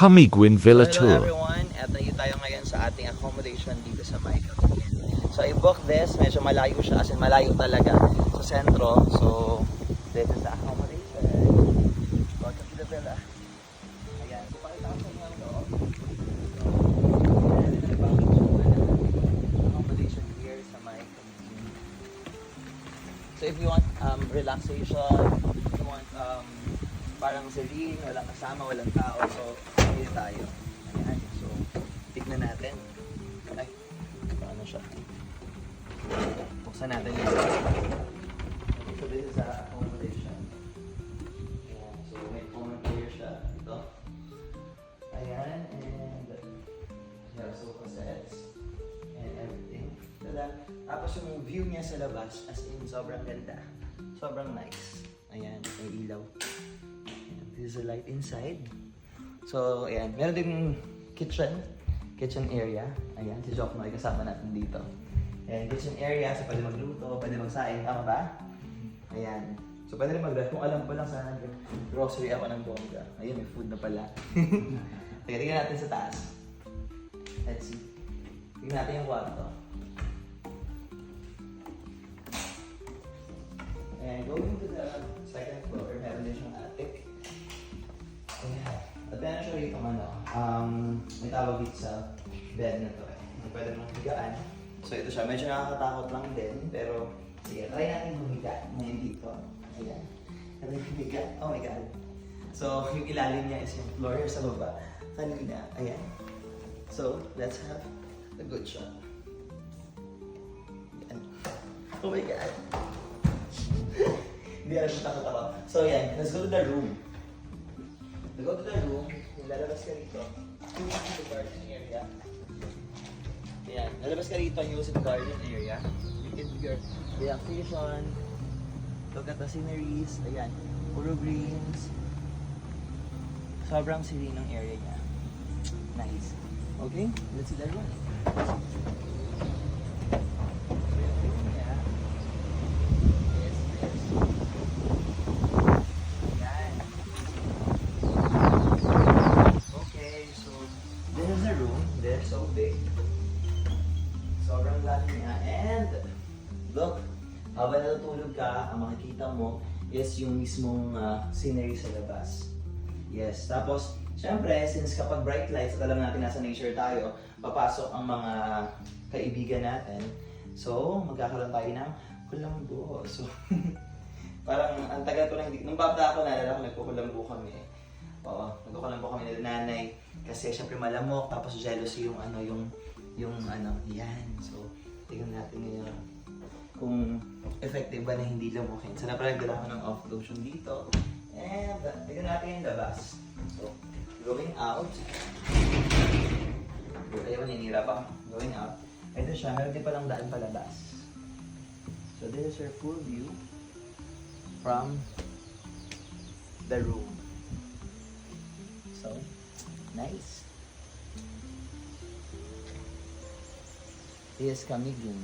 Camiguin Villa Hello Tour. everyone, eto yung tayo ngayon sa ating accommodation dito sa Michael. So I booked this, medyo malayo siya, as in malayo talaga sa sentro. So this is the accommodation. Welcome to the villa. Ayan, so pakita ko sa inyo ang loob. So. So if you want um, relaxation, if you want um, parang serene, walang kasama, walang tao, so here tayo. Ayan, so tignan natin. Ay, paano siya? Buksan natin Okay, so this is our accommodation. Ayan, so may phone here siya. Ito. Ayan, and are sofa sets and everything. Tada. Tapos yung view niya sa labas, as in sobrang ganda. Sobrang nice. Ayan, may ilaw. This is the light inside. So, ayan. Meron din kitchen. Kitchen area. Ayan, si Jock Noy kasama natin dito. Ayan, kitchen area. So, pwede magluto, pwede magsaing. Tama ba? Ayan. So, pwede rin mag Kung alam ko lang sana, grocery ako ng bongga. Ayun, may food na pala. Teka, tingnan natin sa taas. Let's see. Tingnan natin yung kwarto. And going to the second floor, meron din siyang Siya rito ano, um, may tawag dito sa bed na to eh. Pwede mong higaan. So ito siya, medyo nakakatakot lang din, pero sige, try natin humiga ngayon dito. Ayan. Yung humiga? Oh my God. So, yung ilalim niya is yung floor sa baba. Kanina, ayan. So, let's have a good shot. Ayan. Oh my God. Hindi alam kung takot ako. So, yan. Let's go to the room. We go to the room. Lalabas ka rito, use the garden area. Ayan. Lalabas ka rito, use the garden area. You can do your relaxation. Look at the sceneries. Ayan. Puro greens. Sobrang serene ng area niya. Nice. Okay, let's see the room. So, yung room niya is this. Ayan. Okay, so this is the room. They're so big. Sobrang laki niya. And look, habang natutulog ka, ang makikita mo is yung mismong ah, scenery sa labas. Yes, tapos syempre, since kapag bright lights, at alam natin nasa nature tayo, papasok ang mga kaibigan natin. So, magkakaroon tayo ng kulambo. So, parang ang tagal ko lang. Nung bata ako, naalala ko, nagkukulambo kami. Oo, nagkukulambo kami nila nanay. Kasi syempre malamok, tapos jealousy yung ano, yung, yung ano, yan. So, tingnan natin ngayon kung effective ba na hindi lamukin. Sana pala nagdala ko ng off lotion dito. And, uh, tingnan natin yung labas. So, going out. Ayaw, ninira pa. Going out. Ito siya, meron din palang daan palabas. So, this is your full view from the room. Nice. This is Camiguin.